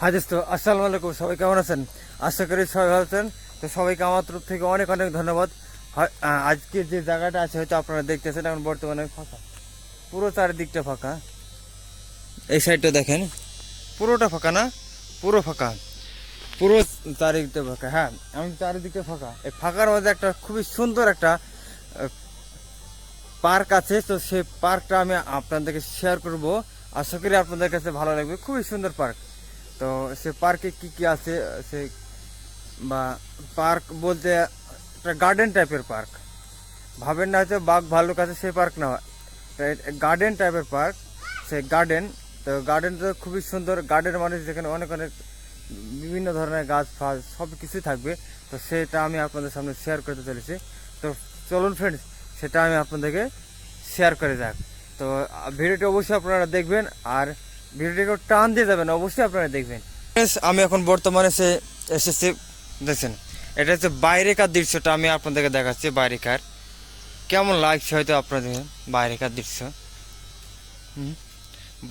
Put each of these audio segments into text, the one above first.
High দোস্ত আসসালামু আলাইকুম, সবাই কেমন আছেন? আশা করি সবাই ভালো আছেন। তো সবাইকে আমার তরফ থেকে অনেক অনেক ধন্যবাদ। আজকের যে জায়গাটা আছে, হয়তো আপনারা দেখতেছেন, এখন বর্তমানে ফাঁকা। পুরো চারিদিকটা ফাঁকা। এই সাইডটা দেখেন। পুরোটা ফাঁকা না? পুরো ফাঁকা। পুরো চারিদিকটা ফাঁকা হ্যাঁ। আমি চারিদিকটা ফাঁকা। এই ফাঁকার মধ্যে একটা খুবই সুন্দর একটা পার্ক আছে। তো সেই পার্কটা আমি আপনাদেরকে শেয়ার করব। আশা করি আপনাদের কাছে ভালো লাগবে। খুবই সুন্দর পার্ক। তো সে পার্কে কি কি আছে, সে বা পার্ক বলতে একটা গার্ডেন টাইপের পার্ক। ভাবেন না হয়তো বাঘ ভাল্লুক আছে সেই পার্ক না গার্ডেন টাইপের পার্ক সেই গার্ডেন তো গার্ডেন তো খুবই সুন্দর গার্ডেন মানে যেখানে অনেক অনেক বিভিন্ন ধরনের গাছ ফাছ সব কিছুই থাকবে। তো সেটা আমি আপনাদের সামনে শেয়ার করতে চলেছি। তো চলুন ফ্রেন্ডস সেটা আমি আপনাদেরকে শেয়ার করে যাক। তো ভিডিওটি অবশ্যই আপনারা দেখবেন, আর ভিডিওটিকে টান দিয়ে যাবেন, অবশ্যই আপনারা দেখবেন। আমি এখন বর্তমানে সে এসেছি, দেখছেন? এটা হচ্ছে বাইরেকার দৃশ্যটা, আমি আপনাদেরকে দেখাচ্ছি বাইরেকার। কেমন লাগছে হয়তো আপনাদের বাইরেকার দৃশ্য।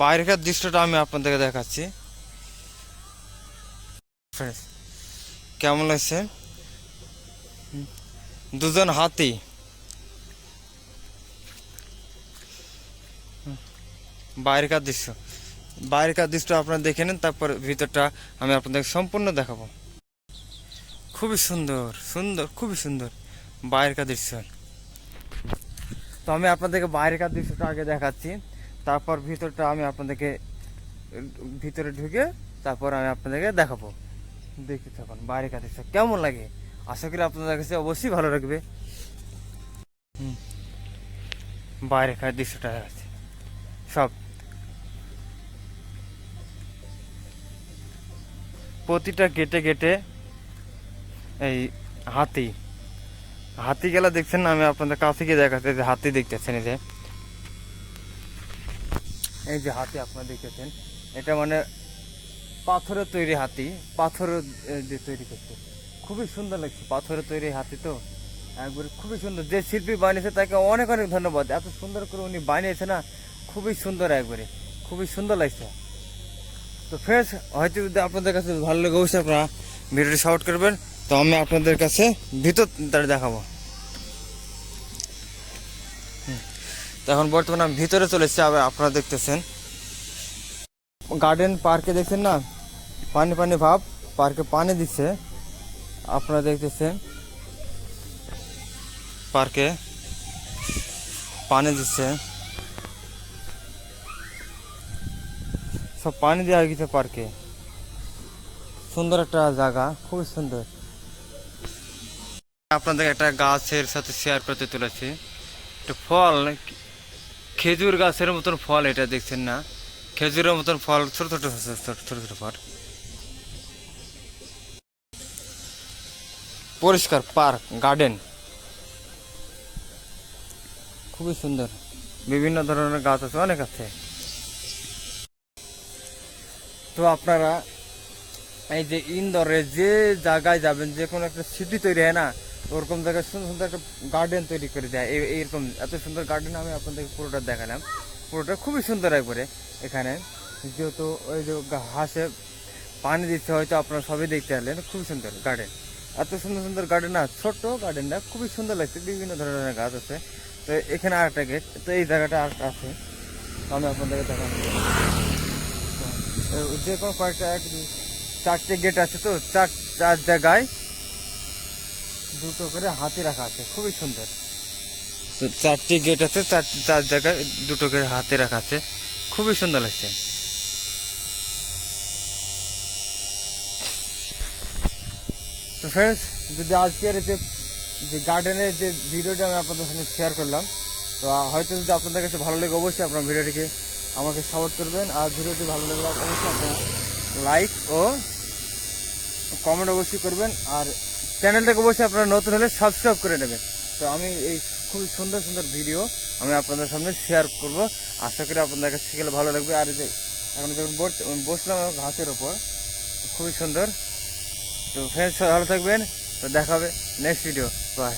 বাইরেকার দৃশ্যটা আমি আপনাদেরকে দেখাচ্ছি। কেমন লাগছে? দুজন হাতি। বাইরেকার দৃশ্য। বাইরেকার দৃশ্য আপনারা দেখে নেন, তারপর ভিতরটা আমি আপনাদের সম্পূর্ণ দেখাবো। খুবই সুন্দর সুন্দর, খুবই সুন্দর বাইরেকার দৃশ্য। তো আমি আপনাদেরকে বাইরেকার দৃশ্যটা আগে দেখাচ্ছি, তারপর ভিতরটা আমি আপনাদেরকে, ভিতরে ঢুকে তারপর আমি আপনাদেরকে দেখাবো। দেখতে থাকুন বাইরেকার দৃশ্য কেমন লাগে। আশা করি আপনাদের কাছে অবশ্যই ভালো লাগবে। হুম। বাইরেকার দৃশ্যটা দেখাচ্ছি। সব। প্রতিটা গেটে গেটে এই হাতি। হাতি গেলা দেখছেন না, আমি আপনাদের কাছে গিয়ে দেখাচ্ছি যে হাতি দেখতেছেন, এই যে। এই যে হাতি আপনারা দেখতেছেন, এটা মানে পাথরের তৈরি হাতি, পাথরের দিয়ে তৈরি করছে। খুবই সুন্দর লাগছে, পাথরের তৈরি হাতি তো। একবারে খুবই সুন্দর। যে শিল্পী বানিয়েছে, তাকে অনেক অনেক ধন্যবাদ। এত সুন্দর করে উনি বানিয়েছে না, খুবই সুন্দর একবারে। খুবই সুন্দর লাগছে। তো ফ্রেন্ডস হয়তো যদি আপনাদের কাছে ভালো লাগে অবশ্যই আপনারা ভিডিওটি শর্ট করবেন। তো আমি আপনাদের কাছে ভিতর তারা দেখাবো। তো এখন বর্তমানে আমি ভিতরে চলেছি আবার আপনারা দেখতেছেন। গার্ডেন পার্কে দেখছেন না? পানি পানি ভাব পার্কে পানি দিচ্ছে। আপনারা দেখতেছেন। পার্কে পানি দিচ্ছে। সব পানি দেওয়া হয়ে গেছে পার্কে। সুন্দর একটা জায়গা, খুবই সুন্দর। আপনাদের একটা গাছের সাথে শেয়ার করতে তুলেছি একটা ফল, খেজুর গাছের মতন ফল এটা দেখছেন না? খেজুরের মতন ফল, ছোট ছোট ছোট ছোট ছোট ফল পরিষ্কার পার্ক, গার্ডেন। খুবই সুন্দর। বিভিন্ন ধরনের গাছ আছে, অনেক আছে। তো আপনারা এই যে ইন্দোরে যে জায়গায় যাবেন, যে কোনো একটা সিটি তৈরি হয় না, ওরকম জায়গায় সুন্দর সুন্দর একটা গার্ডেন তৈরি করে দেয়। এই- এইরকম এত সুন্দর গার্ডেন আমি আপনাদেরকে পুরোটা দেখালাম। পুরোটা খুবই সুন্দর একবারে এখানে। যেহেতু ওই যে হাঁসে পানি দিতে হয়তো আপনারা সবই দেখতে পারলেন খুবই সুন্দর গার্ডেন এত সুন্দর সুন্দর গার্ডেন না, ছোট্ট গার্ডেনটা খুবই সুন্দর লাগছে, বিভিন্ন ধরনের গাছ আছে। তো এখানে আরেকটা গেট তো এই জায়গাটা আরেকটা আছে। আমি আপনাদেরকে দেখাবো তো যে কোনো কয়েকটা এক চারটে গেট আছে তো চার চার জায়গায় দুটো করে হাতি রাখা আছে খুবই সুন্দর। তো চারটি গেট আছে চার চার জায়গায় দুটো করে হাতি রাখা আছে খুবই সুন্দর লাগছে। তো ফ্রেন্ডস যদি আজকের যে যে গার্ডেনের যে ভিডিওটা আমি আপনাদের সঙ্গে শেয়ার করলাম তো হয়তো যদি আপনাদের কাছে ভালো লাগে অবশ্যই আপনার ভিডিওটিকে আমাকে সাপোর্ট করবেন। আর ভিডিওটি ভালো লাগলে অবশ্যই লাইক ও কমেন্ট অবশ্যই করবেন। আর চ্যানেলটাকে অবশ্যই আপনারা নতুন হলে সাবস্ক্রাইব করে নেবেন। তো আমি এই খুবই সুন্দর সুন্দর ভিডিও আমি আপনাদের সামনে শেয়ার করব। আশা করি আপনাদের কাছে শিখলে ভালো লাগবে। আর যে এখন যখন বস- বসলাম ঘাসের ওপর খুবই সুন্দর। তো ফ্রেন্ডস ভালো থাকবেন। তো দেখা হবে নেক্সট ভিডিও বাই